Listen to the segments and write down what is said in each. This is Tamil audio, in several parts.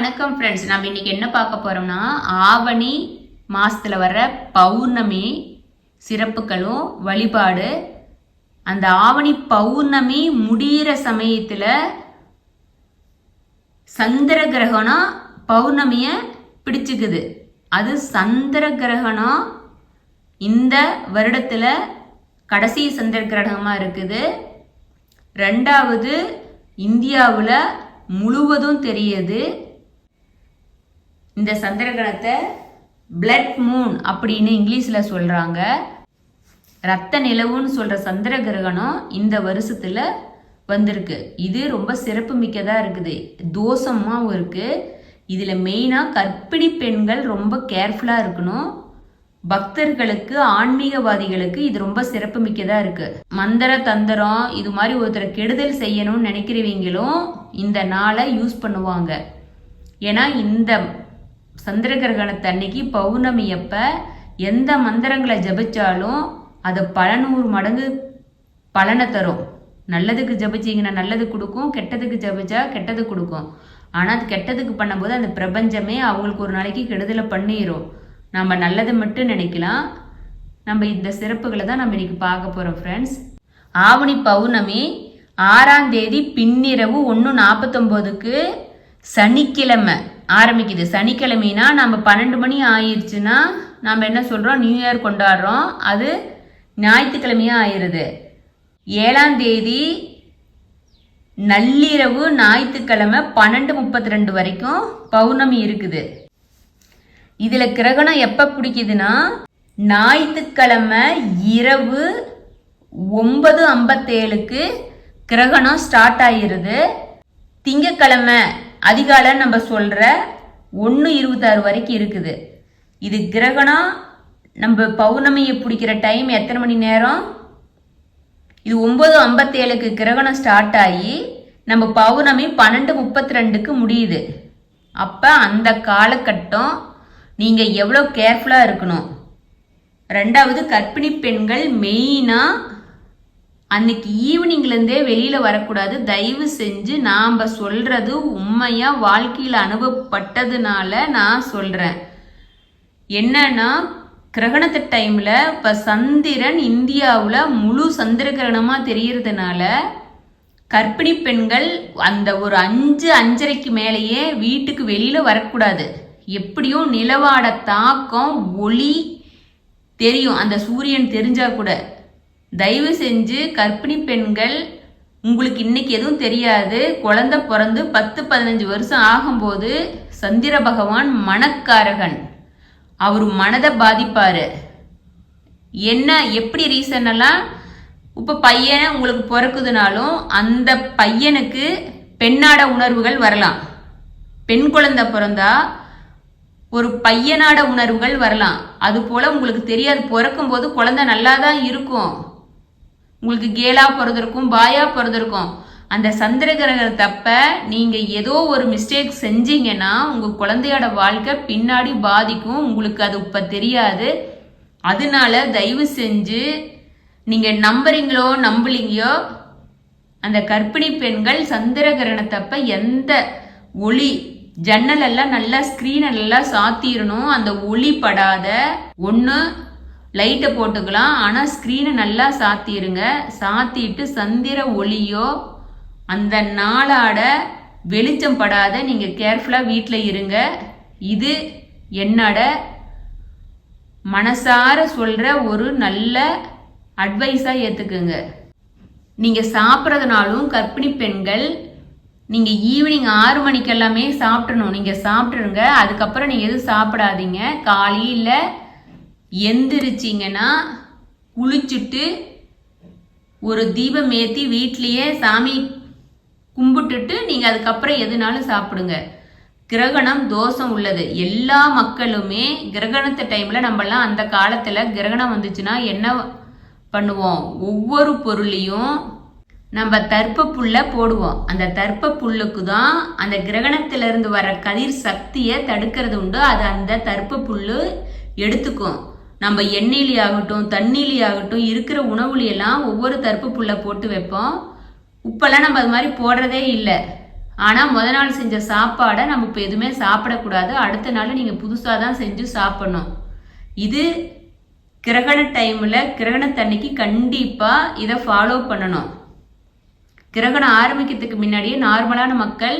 வணக்கம் ஃப்ரெண்ட்ஸ் நம்ம இன்னைக்கு என்ன பார்க்க போறோம்னா ஆவணி மாசத்துல வர்ற பௌர்ணமி சிறப்புகளும் வழிபாடு. அந்த ஆவணி பௌர்ணமி முடியிற சமயத்துல சந்திர கிரகணம் பௌர்ணமிய பிடிச்சுக்குது. அது சந்திர கிரகணம் இந்த வருடத்துல கடைசி சந்திர கிரகணமா இருக்குது. ரெண்டாவது இந்தியாவில் முழுவதும் தெரியுது. இந்த சந்திரகிரகத்தை பிளட் மூன் அப்படின்னு இங்கிலீஷில் சொல்கிறாங்க ரத்த நிலவுன்னு சொல்கிற சந்திர கிரகணம் இந்த வருஷத்தில் வந்திருக்கு. இது ரொம்ப சிறப்பு மிக்கதாக இருக்குது. தோஷமாகவும் இருக்குது இதில் மெயினாக கர்ப்பிணி பெண்கள் ரொம்ப கேர்ஃபுல்லாக இருக்கணும். பக்தர்களுக்கு ஆன்மீகவாதிகளுக்கு இது ரொம்ப சிறப்பு மிக்கதாக இருக்குது மந்திர தந்திரம் இது மாதிரி ஒருத்தர் கெடுதல் செய்யணும்னு நினைக்கிறவங்களும் இந்த நாளை யூஸ் பண்ணுவாங்க. ஏன்னா இந்த சந்திர கிரகணத்தன்னைக்கு பௌர்ணமி அப்ப எந்த மந்திரங்களை ஜபிச்சாலும் அது பல நூறு மடங்கு பலனை தரும். நல்லதுக்கு ஜபிச்சிங்கன்னா நல்லது கொடுக்கும் கெட்டதுக்கு ஜபிச்சா கெட்டது கொடுக்கும். ஆனால் அது கெட்டதுக்கு பண்ணும்போது அந்த பிரபஞ்சமே அவங்களுக்கு ஒரு நாளைக்கு கெடுதலை பண்ணிடும் நம்ம நல்லதை மட்டும் நினைக்கலாம். நம்ம இந்த சிறப்புகளை தான் நம்ம இன்னைக்கு பார்க்க போகிறோம் ஃப்ரெண்ட்ஸ் ஆவணி பௌர்ணமி ஆறாம் தேதி பின்னிரவு ஒன்று நாற்பத்தொம்போதுக்கு சனிக்கிழமை. ஆரம்பிக்குது. சனிக்கிழமைனா நம்ம பன்னெண்டு மணி ஆயிடுச்சுன்னா நம்ம என்ன சொல்கிறோம் நியூ இயர் கொண்டாடுறோம். அது ஞாயிற்றுக்கிழமையாக ஆயிடுது. ஏழாம் தேதி நள்ளிரவு ஞாயிற்றுக்கிழமை பன்னெண்டு முப்பத்தி ரெண்டு வரைக்கும் பௌர்ணமி இருக்குது. இதில் கிரகணம் எப்போ பிடிக்குதுன்னா ஞாயிற்றுக்கிழமை இரவு ஒன்பது ஐம்பத்தேழுக்கு கிரகணம் ஸ்டார்ட் ஆகிருது திங்கக்கிழமை அதிகாலை நம்ம சொல்கிற ஒன்று இருபத்தாறு வரைக்கும் இருக்குது. இது கிரகணம் நம்ம பௌர்ணமியை பிடிக்கிற டைம் எத்தனை மணி நேரம்? இது ஒம்பது ஐம்பத்தேழுக்கு கிரகணம் ஸ்டார்ட் ஆகி நம்ம பௌர்ணமி பன்னெண்டு முப்பத்தி ரெண்டுக்கு முடியுது. அப்போ அந்த காலகட்டம் நீங்கள் எவ்வளோ கேர்ஃபுல்லாக இருக்கணும். ரெண்டாவது கர்ப்பிணி பெண்கள் மெயினாக அன்னைக்கு ஈவினிங்லேருந்தே வெளியில் வரக்கூடாது. தயவு செஞ்சு நாம் சொல்கிறது உண்மையாக வாழ்க்கையில் அனுபவப்பட்டதுனால நான் சொல்கிறேன் என்னன்னா கிரகணத்து டைமில் இப்போ சந்திரன் இந்தியாவில் முழு சந்திர கிரகணமாக தெரியறதுனால கர்ப்பிணி பெண்கள் அந்த ஒரு அஞ்சு அஞ்சரைக்கு மேலேயே வீட்டுக்கு வெளியில் வரக்கூடாது. எப்படியும் நிலவாட தாக்கம் ஒளி தெரியும். அந்த சூரியன் தெரிஞ்சா கூட. தயவு செஞ்சு கர்ப்பிணி பெண்கள் உங்களுக்கு இன்னைக்கு எதுவும் தெரியாது குழந்தை பிறந்து பத்து பதினஞ்சு வருஷம் ஆகும்போது சந்திர பகவான் மனக்காரகன். அவர் மனதை பாதிப்பார். என்ன எப்படி ரீசன் எல்லாம்? இப்போ பையன் உங்களுக்கு பிறக்குதுனாலும் அந்த பையனுக்கு பெண்ணாட உணர்வுகள் வரலாம். பெண் குழந்தை பிறந்தா ஒரு பையனாட உணர்வுகள் வரலாம். அது போல உங்களுக்கு தெரியாது பிறக்கும்போது குழந்தை நல்லா தான் இருக்கும். உங்களுக்கு கேலா பிறந்திருக்கும் பாயா பிறந்திருக்கும் அந்த சந்திர தப்ப நீங்க ஏதோ ஒரு மிஸ்டேக் செஞ்சீங்கன்னா உங்க குழந்தையோட வாழ்க்கை பின்னாடி பாதிக்கும். உங்களுக்கு அது இப்ப தெரியாது. அதனால தயவு செஞ்சு நீங்க நம்புறீங்களோ நம்பலீங்களோ அந்த கர்ப்பிணி பெண்கள் சந்திர கிரகணத்தப்ப எந்த ஒளி ஜன்னல் எல்லாம் நல்லா ஸ்கிரீன் எல்லாம் சாத்திரணும். அந்த ஒளி படாத ஒன்று லைட்டை போட்டுக்கலாம். ஆனால் ஸ்க்ரீனை நல்லா சாத்திடுங்க சாத்திட்டு சந்திர ஒளியோ அந்த நாளாட வெளிச்சம் படாத நீங்கள் கேர்ஃபுல்லாக வீட்டில் இருங்க. இது என்னோட மனசார சொல்கிற ஒரு நல்ல அட்வைஸாக ஏற்றுக்குங்க நீங்கள் சாப்பிட்றதுனாலும் கர்ப்பிணி பெண்கள் நீங்கள் ஈவினிங் ஆறு மணிக்கெல்லாமே சாப்பிட்றணும் நீங்கள் சாப்பிட்ருங்க அதுக்கப்புறம் நீங்கள் எதுவும் சாப்பிடாதீங்க. காலையில் எந்திரிச்சிங்கன்னா குளிச்சுட்டு ஒரு தீபம் ஏற்றி வீட்லேயே சாமி கும்பிட்டுட்டு நீங்கள் அதுக்கப்புறம் எதுனாலும் சாப்பிடுங்க. கிரகணம் தோஷம் உள்ளது. எல்லா மக்களுமே கிரகணத்து டைமில் நம்மலாம் அந்த காலத்தில் கிரகணம் வந்துச்சுன்னா என்ன பண்ணுவோம்? ஒவ்வொரு பொருளையும் நம்ம தர்ப்ப புல்ல போடுவோம். அந்த தர்ப்ப புல்லுக்கு தான் அந்த கிரகணத்திலிருந்து வர கதிர் சக்தியை தடுக்கிறது உண்டு. அது அந்த தர்ப்ப புல்லு எடுத்துக்கும். நம்ம எண்ணெயிலே ஆகட்டும் தண்ணியிலே ஆகட்டும் இருக்கிற உணவுலையெல்லாம் ஒவ்வொரு தருப்பு புல்லை போட்டு வைப்போம். உப்பெல்லாம் நம்ம அது மாதிரி போடுறதே இல்லை. ஆனால் முத நாள் செஞ்ச சாப்பாடை நம்ம இப்போ எதுவுமே சாப்பிடக்கூடாது. அடுத்த நாள் நீங்கள் புதுசாக தான் செஞ்சு சாப்பிடணும். இது கிரகண டைமில் கிரகணத்தன்னைக்கு கண்டிப்பாக இதை ஃபாலோ பண்ணணும். கிரகணம் ஆரம்பிக்கிறதுக்கு முன்னாடியே நார்மலான மக்கள்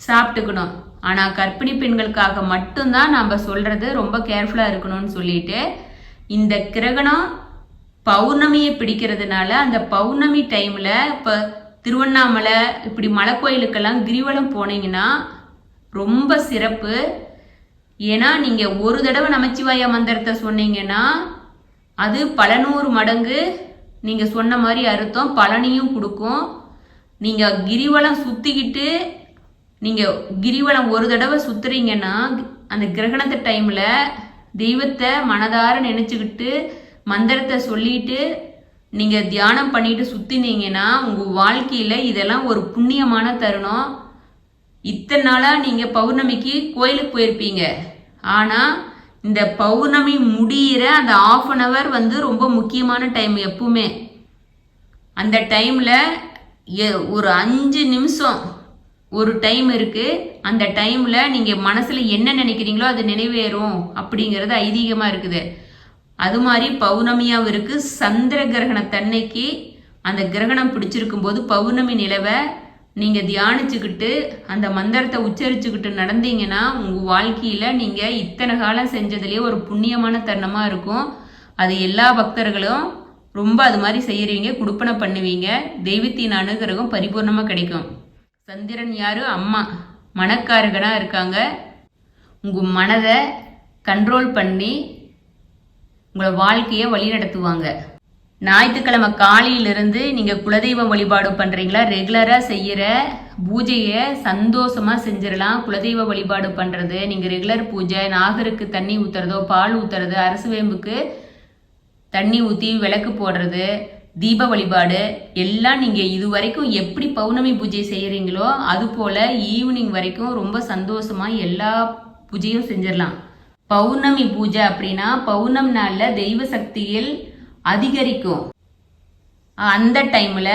சாப்பிட்டுக்கணும். ஆனால் கர்ப்பிணி பெண்களுக்காக மட்டும்தான் நம்ம சொல்கிறது ரொம்ப கேர்ஃபுல்லாக இருக்கணும்னு சொல்லிட்டு இந்த கிரகணம் பௌர்ணமியை பிடிக்கிறதுனால அந்த பௌர்ணமி டைமில் இப்போ திருவண்ணாமலை இப்படி மலை கோயிலுக்கெல்லாம் கிரிவலம் போனீங்கன்னா ரொம்ப சிறப்பு. ஏன்னா நீங்கள் ஒரு தடவை நமச்சிவாய மந்திரத்தை சொன்னீங்கன்னா அது பல நூறு மடங்கு நீங்கள் சொன்ன மாதிரி அர்த்தம் பலனையும் கொடுக்கும். நீங்கள் கிரிவலம் சுற்றிக்கிட்டு நீங்கள் கிரிவலம் ஒரு தடவை சுற்றுறீங்கன்னா அந்த கிரகணத்து டைமில் தெய்வத்தை மனதார நினச்சிக்கிட்டு மந்திரத்தை சொல்லிட்டு நீங்கள் தியானம் பண்ணிட்டு சுற்றினீங்கன்னா உங்கள் வாழ்க்கையில் இதெல்லாம் ஒரு புண்ணியமான தருணம். இத்தனை நாளாக நீங்கள் பௌர்ணமிக்கு கோயிலுக்கு போயிருப்பீங்க. ஆனால் இந்த பௌர்ணமி முடியிற அந்த ஆஃப் அன் ஹவர் வந்து ரொம்ப முக்கியமான டைம் எப்பவுமே. அந்த டைமில் ஒரு அஞ்சு நிமிஷம் ஒரு டைம் இருக்குது அந்த டைமில் நீங்கள் மனசில் என்ன நினைக்கிறீங்களோ அது நிறைவேறும் அப்படிங்கிறது ஐதீகமாக இருக்குது. அது மாதிரி பௌர்ணமியாகவும் இருக்குது சந்திர கிரகணத்தன்னைக்கு அந்த கிரகணம் பிடிச்சிருக்கும் போது பௌர்ணமி நிலவை நீங்கள் தியானிச்சுக்கிட்டு அந்த மந்திரத்தை உச்சரிச்சுக்கிட்டு நடந்தீங்கன்னா உங்கள் வாழ்க்கையில் நீங்கள் இத்தனை காலம் செஞ்சதுலேயே ஒரு புண்ணியமான தருணமாக இருக்கும். அது எல்லா பக்தர்களும் ரொம்ப அது மாதிரி செய்கிறீங்க குடுப்பனை பண்ணுவீங்க. தெய்வத்தின் அனுகிரகம் பரிபூர்ணமாக கிடைக்கும். சந்திரன் யாரு? அம்மா. மனக்காரகனாக இருக்காங்க. உங்கள் மனதை கண்ட்ரோல் பண்ணி உங்களை வாழ்க்கையை வழி நடத்துவாங்க ஞாயிற்றுக்கிழமை காலையிலிருந்து நீங்கள் குலதெய்வம் வழிபாடு பண்ணுறீங்களா ரெகுலராக செய்கிற பூஜையை சந்தோஷமாக செஞ்சிடலாம். குலதெய்வ வழிபாடு பண்ணுறது நீங்கள் ரெகுலர் பூஜை நாகருக்கு தண்ணி ஊற்றுறதோ பால் ஊற்றுறது அரசு வேம்புக்கு தண்ணி ஊற்றி விளக்கு போடுறது தீப வழிபாடு எல்லாம் நீங்கள் இது வரைக்கும் எப்படி பௌர்ணமி பூஜை செய்கிறீங்களோ அது போல் ஈவினிங் வரைக்கும் ரொம்ப சந்தோஷமாக எல்லா பூஜையும் செஞ்சிடலாம். பௌர்ணமி பூஜை அப்படின்னா பௌர்ணமி நாளில் தெய்வ சக்தியில் அதிகரிக்கும். அந்த டைமில்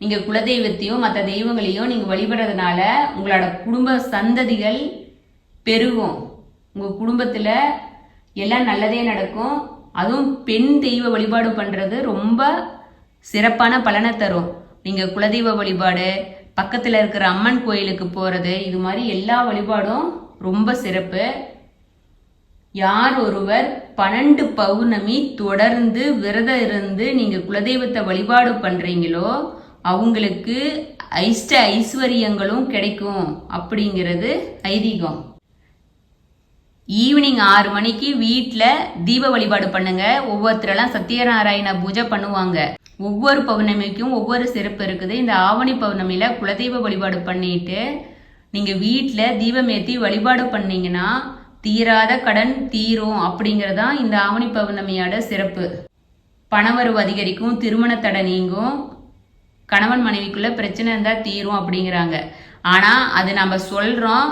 நீங்கள் குலதெய்வத்தையும் மற்ற தெய்வங்களையும் நீங்கள் வழிபடுறதுனால உங்களோட குடும்ப சந்ததிகள் பெருகும். உங்கள் குடும்பத்தில் எல்லாம் நல்லதே நடக்கும். அதுவும் பெண் தெய்வ வழிபாடு பண்ணுறது ரொம்ப சிறப்பான பலனை தரும். நீங்கள் குலதெய்வ வழிபாடு பக்கத்தில் இருக்கிற அம்மன் கோயிலுக்கு போகிறது இது மாதிரி எல்லா வழிபாடும் ரொம்ப சிறப்பு. யார் ஒருவர் பன்னெண்டு பௌர்ணமி தொடர்ந்து விரதம் இருந்து நீங்கள் குலதெய்வத்தை வழிபாடு பண்ணுறீங்களோ அவங்களுக்கு ஐஷ்ட ஐஸ்வர்யங்களும் கிடைக்கும் அப்படிங்கிறது ஐதீகம். ஈவினிங் ஆறு மணிக்கு வீட்டில் தீப வழிபாடு பண்ணுங்க. ஒவ்வொருத்தரெல்லாம் சத்யநாராயண பூஜை பண்ணுவாங்க. ஒவ்வொரு பௌர்ணமிக்கும் ஒவ்வொரு சிறப்பு இருக்குது. இந்த ஆவணி பௌர்ணமியில் குலதெய்வ வழிபாடு பண்ணிட்டு நீங்கள் வீட்டில் தீபம் ஏற்றி வழிபாடு பண்ணீங்கன்னா தீராத கடன் தீரும் அப்படிங்கிறதான் இந்த ஆவணி பௌர்ணமியோட சிறப்பு. பணவரவு அதிகரிக்கும் திருமண தடை நீங்கும் கணவன் மனைவிக்குள்ள பிரச்சனை இருந்தால் தீரும் அப்படிங்கிறாங்க. ஆனால் அது நம்ம சொல்கிறோம்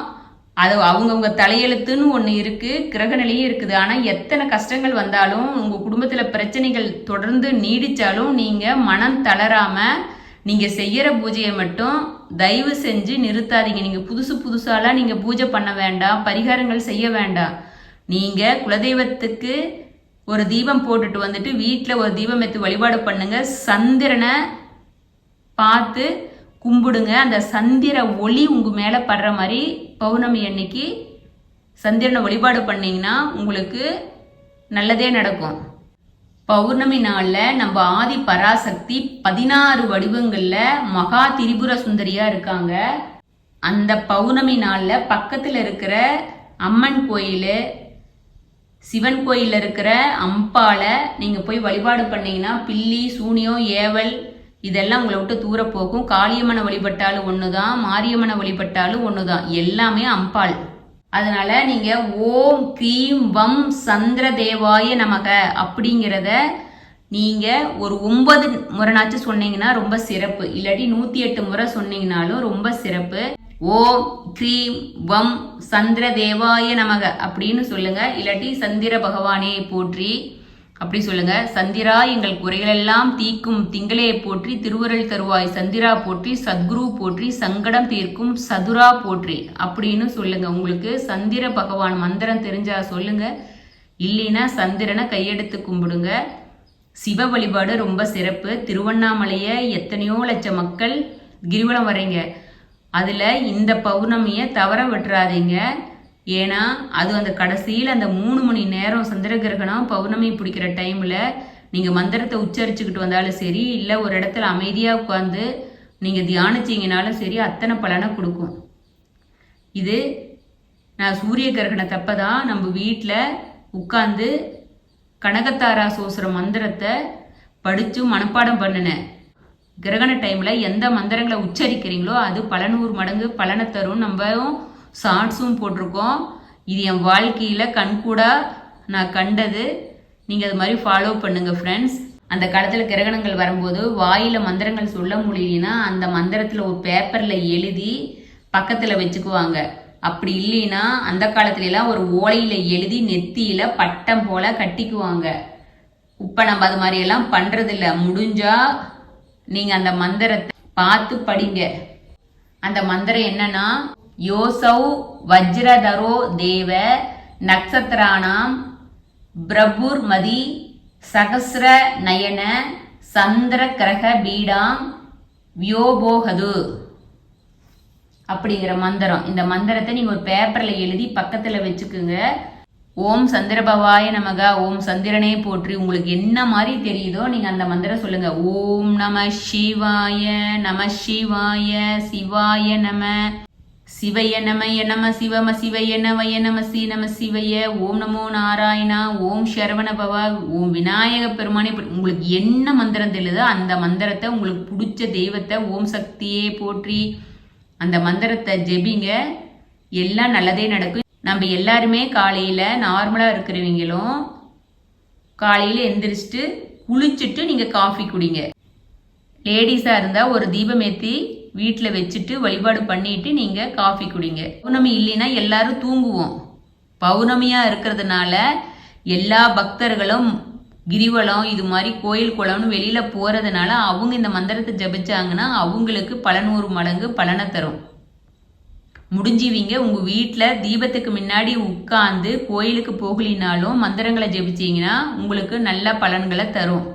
அது அவங்கவுங்க தலையெழுத்துன்னு ஒன்று இருக்குது கிரகநிலையும் இருக்குது. ஆனால் எத்தனை கஷ்டங்கள் வந்தாலும் உங்கள் குடும்பத்தில் பிரச்சனைகள் தொடர்ந்து நீடித்தாலும் நீங்கள் மனம் தளராமல் நீங்கள் செய்கிற பூஜையை மட்டும் தயவு செஞ்சு நிறுத்தாதீங்க. நீங்கள் புதுசு புதுசாலாம் நீங்கள் பூஜை பண்ண வேண்டாம் பரிகாரங்கள் செய்ய வேண்டாம். நீங்கள் குலதெய்வத்துக்கு ஒரு தீபம் போட்டுட்டு வந்துட்டு வீட்டில் ஒரு தீபம் எடுத்து வழிபாடு பண்ணுங்க. சந்திரனை பார்த்து கும்பிடுங்க. அந்த சந்திர ஒளி உங்கள் மேலே படுற மாதிரி பௌர்ணமி அன்னைக்கு சந்திரனை வழிபாடு பண்ணிங்கன்னா உங்களுக்கு நல்லதே நடக்கும். பௌர்ணமி நாளில் நம்ம ஆதி பராசக்தி பதினாறு வடிவங்களில் மகா திரிபுர சுந்தரியாக இருக்காங்க. அந்த பௌர்ணமி நாளில் பக்கத்தில் இருக்கிற அம்மன் கோயில் சிவன் கோயிலில் இருக்கிற அம்பாவை நீங்கள் போய் வழிபாடு பண்ணிங்கன்னா பில்லி சூனியம் ஏவல் இதெல்லாம் உங்களை விட்டு தூர போகும். காளியம்மனை வழிபட்டாலும் ஒன்று தான் மாரியம்மனை வழிபட்டாலும் ஒன்று தான் எல்லாமே அம்பாள். அதனால நீங்க ஓம் க்ரீம் வம் சந்திர தேவாய நமக அப்படிங்கிறத நீங்க ஒரு ஒன்பது முறைனாச்சும் சொன்னீங்கன்னா ரொம்ப சிறப்பு. இல்லாட்டி நூத்தி எட்டு முறை சொன்னீங்கனாலும் ரொம்ப சிறப்பு. ஓம் க்ரீம் வம் சந்திர தேவாய நமக அப்படின்னு சொல்லுங்க. இல்லாட்டி சந்திர பகவானே போற்றி. அப்படி சொல்லுங்க. சந்திரா எங்கள் குறைகளெல்லாம் தீக்கும் திங்களே போற்றி திருவருள் தருவாய். சந்திரா போற்றி சத்குரு போற்றி சங்கடம் தீர்க்கும் சதுரா போற்றி அப்படின்னு சொல்லுங்க. உங்களுக்கு சந்திர பகவான் மந்திரம் தெரிஞ்சா சொல்லுங்க. இல்லைன்னா சந்திரனை கையெடுத்து கும்பிடுங்க. சிவ வழிபாடு ரொம்ப சிறப்பு. திருவண்ணாமலையை எத்தனையோ லட்சம் மக்கள் கிரிவலம் வரீங்க அதில் இந்த பௌர்ணமியை தவற விட்டுறாதீங்க. ஏன்னா அது அந்த கடைசியில் அந்த மூணு மணி நேரம் சந்திர கிரகணம் பௌர்ணமி பிடிக்கிற டைமில் நீங்கள் மந்திரத்தை உச்சரிச்சுக்கிட்டு வந்தாலும் சரி இல்லை ஒரு இடத்துல அமைதியாக உட்காந்து நீங்கள் தியானிச்சிங்கனாலும் சரி அத்தனை பலனை கொடுக்கும். இது நான் சூரிய கிரகணத்தப்ப தான் நம்ம வீட்டில் உட்காந்து கனகத்தாரா சோசுற மந்திரத்தை படித்து மனப்பாடம் பண்ணினேன் கிரகண டைமில் எந்த மந்திரங்களை உச்சரிக்கிறீங்களோ அது பல நூறு மடங்கு பலனை தரும். நம்மவும் ஷார்ட்ஸும் போட்டிருக்கோம். இது என் வாழ்க்கையில் கண்கூடா நான் கண்டது. நீங்கள் அது மாதிரி ஃபாலோ பண்ணுங்கள் ஃப்ரெண்ட்ஸ் அந்த காலத்தில் கிரகணங்கள் வரும்போது வாயில் மந்திரங்கள் சொல்ல முடியலனா அந்த மந்திரத்தில் ஒரு பேப்பரில் எழுதி பக்கத்தில் வச்சுக்குவாங்க. அப்படி இல்லைன்னா அந்த காலத்துலலாம் ஒரு ஓலையில் எழுதி நெத்தியில் பட்டம் போல் கட்டிக்குவாங்க. இப்போ நம்ம அது மாதிரியெல்லாம் பண்ணுறதில்ல முடிஞ்சால் நீங்கள் அந்த மந்திரத்தை பார்த்து படிங்க. அந்த மந்திரம் என்னன்னா யோசௌ வஜ்ரதரோ தேவ நக்ஷத்ராணாம் பிரபுர்மதி சகசிர நயன சந்திர கிரக பீடாம் வியோபோகது. அப்படிங்கிற மந்திரம். இந்த மந்திரத்தை நீங்கள் ஒரு பேப்பரில் எழுதி பக்கத்தில் வச்சுக்குங்க. ஓம் சந்திரபவாய நமக. ஓம் சந்திரனே போற்றி. உங்களுக்கு என்ன மாதிரி தெரியுதோ நீங்கள் அந்த மந்திரம் சொல்லுங்க. ஓம் நம சிவாய நம சிவாய சிவாய நம. சிவைய நமய நம சிவம சிவைய நவய நம சி நம சிவைய. ஓம் நமோ நாராயணா ஓம் சரவண பவா ஓம் விநாயக பெருமானே. உங்களுக்கு என்ன மந்திரம் தெரியுதோ அந்த மந்திரத்தை உங்களுக்கு பிடிச்ச தெய்வத்தை ஓம் சக்தியே போற்றி. அந்த மந்திரத்தை ஜெபிங்க. எல்லாம் நல்லதே நடக்கும். நம்ம எல்லாருமே காலையில் நார்மலாக இருக்கிறவங்களும் காலையில் எந்திரிச்சிட்டு குளிச்சுட்டு நீங்கள் காஃபி குடிங்க. லேடிஸாக இருந்தால் ஒரு தீபம் ஏற்றி வீட்டில் வச்சுட்டு வழிபாடு பண்ணிட்டு நீங்கள் காஃபி குடிங்க. பௌர்ணமி இல்லைன்னா எல்லாரும் தூங்குவோம். பௌர்ணமியாக இருக்கிறதுனால எல்லா பக்தர்களும் கிரிவலம் இது மாதிரி கோயில் குளம்னு வெளியில் போகிறதுனால அவங்க இந்த மந்திரத்தை ஜபிச்சாங்கன்னா அவங்களுக்கு பல நூறு மடங்கு பலனை தரும். முடிஞ்சிவிங்க. உங்கள் வீட்டில் தீபத்துக்கு முன்னாடி உட்காந்து கோயிலுக்கு போகலினாலும் மந்திரங்களை ஜெபிச்சிங்கன்னா உங்களுக்கு நல்ல பலன்களை தரும்.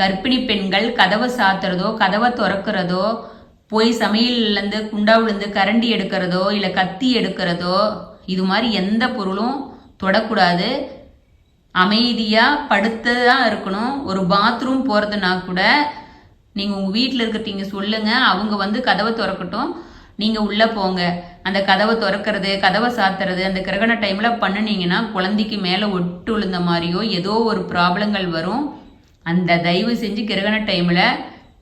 கர்ப்பிணி பெண்கள் கதவை சாத்துறதோ கதவை திறக்கிறதோ போய் சமையல்லேருந்து குண்டாவிலேருந்து கரண்டி எடுக்கிறதோ இல்லை கத்தி எடுக்கிறதோ இது மாதிரி எந்த பொருளும் தொடக்கூடாது. அமைதியாக படுத்து தான் இருக்கணும். ஒரு பாத்ரூம் போகிறதுனா கூட நீங்கள் உங்கள் வீட்டில் இருக்கிறீங்க சொல்லுங்கள் அவங்க வந்து கதவை திறக்கட்டும். நீங்கள் உள்ளே போங்க. அந்த கதவை திறக்கிறது கதவை சாத்துறது அந்த கிரகண டைமில் பண்ணினீங்கன்னா குழந்தைக்கு மேலே ஒட்டு விழுந்த மாதிரியோ ஏதோ ஒரு ப்ராப்ளங்கள் வரும். அந்த தயவு செஞ்சு கிரகண டைமில்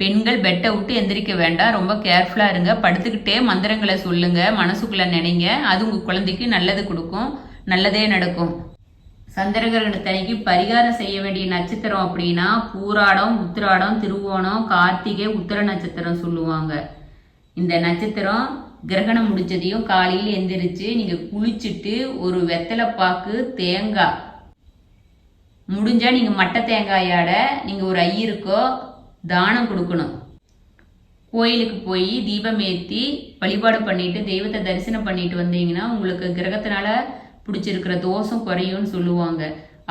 பெண்கள் பெட்டை விட்டு எந்திரிக்க வேண்டாம். ரொம்ப கேர்ஃபுல்லாக இருங்க. படுத்துக்கிட்டே மந்திரங்களை சொல்லுங்கள் மனசுக்குள்ளே நினைங்க. அது உங்கள் குழந்தைக்கு நல்லது கொடுக்கும். நல்லதே நடக்கும். சந்திரகிரகணத்தனைக்கு பரிகாரம் செய்ய வேண்டிய நட்சத்திரம் அப்படின்னா பூராடம் உத்திராடம் திருவோணம் கார்த்திகை உத்திர நட்சத்திரம் சொல்லுவாங்க. இந்த நட்சத்திரம் கிரகணம் முடிச்சதையும் காலையில் எந்திரிச்சு நீங்கள் குளிச்சுட்டு ஒரு வெத்தலை பாக்கு தேங்காய். முடிஞ்சால் நீங்கள் மட்டை தேங்காயோட நீங்கள் ஒரு ஐயருக்கோ தானம் கொடுக்கணும். கோயிலுக்கு போய் தீபம் ஏற்றி வழிபாடு பண்ணிட்டு தெய்வத்தை தரிசனம் பண்ணிட்டு வந்தீங்கன்னா உங்களுக்கு கிரகத்தினால பிடிச்சிருக்கிற தோஷம் குறையும்னு சொல்லுவாங்க.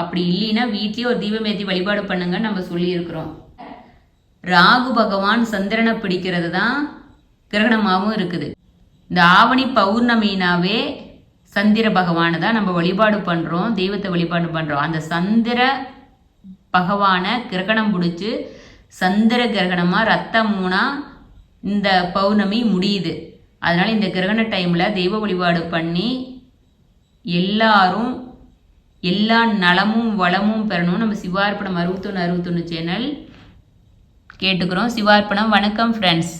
அப்படி இல்லைன்னா வீட்லேயே ஒரு தீபம் ஏற்றி வழிபாடு பண்ணுங்க நம்ம சொல்லியிருக்கிறோம். ராகு பகவான் சந்திரனை பிடிக்கிறது தான் கிரகணமாகவும் இருக்குது. இந்த ஆவணி பௌர்ணமினாவே சந்திர பகவானை தான் நம்ம வழிபாடு பண்ணுறோம் தெய்வத்தை வழிபாடு பண்ணுறோம் அந்த சந்திர பகவானை கிரகணம் பிடிச்சி சந்திர கிரகணமாக ரத்த மூணா இந்த பௌர்ணமி முடியுது. அதனால் இந்த கிரகண டைமில் தெய்வ வழிபாடு பண்ணி எல்லாரும் எல்லா நலமும் வளமும் பெறணும் நம்ம சிவார்ப்பணம் அறுபத்தொன்று அறுபத்தொன்று சேனல் கேட்டுக்கிறோம். சிவார்ப்பணம் வணக்கம் ஃப்ரெண்ட்ஸ்